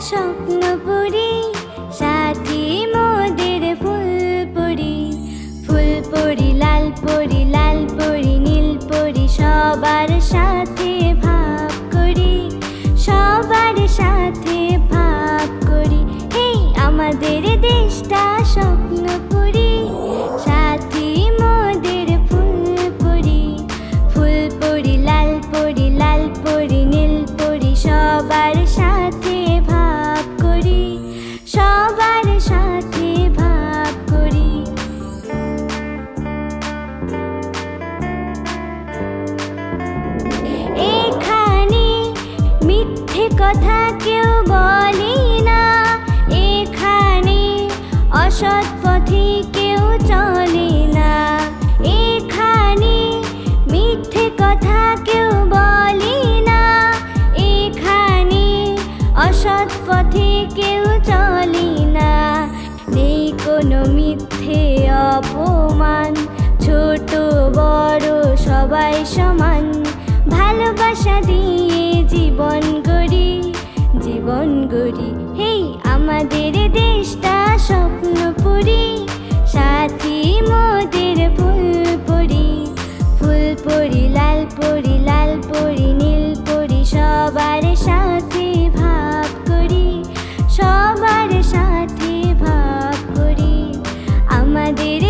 স্বপ্নপুরী সাথী মোদের ফুলপুরি ফুলপুরি লাল পরি লাল পরি নীল পরি সবার সাথে ভাব করি, সবার সাথে কথা কেউ বলে না। এখানে অসৎ পথে কেউ চলে না। এখানে মিথ্যে কথা কেউ বলে না। এখানে অসৎ পথে কেউ চলে না। নেই কোনো মিথ্যে অপমান। ছোট, বড়, সবাই সমান। ভালোবাসা দিয়ে জীবন জীবন গড়ি। হেই, আমাদের দেশটা স্বপ্নপুরি, সাথী মোদের ফুল পরি ফুল পরি লাল পরি লাল পরি নীল পরি সবার সাথে ভাব করি। সবার সাথে ভাব করি। আমাদের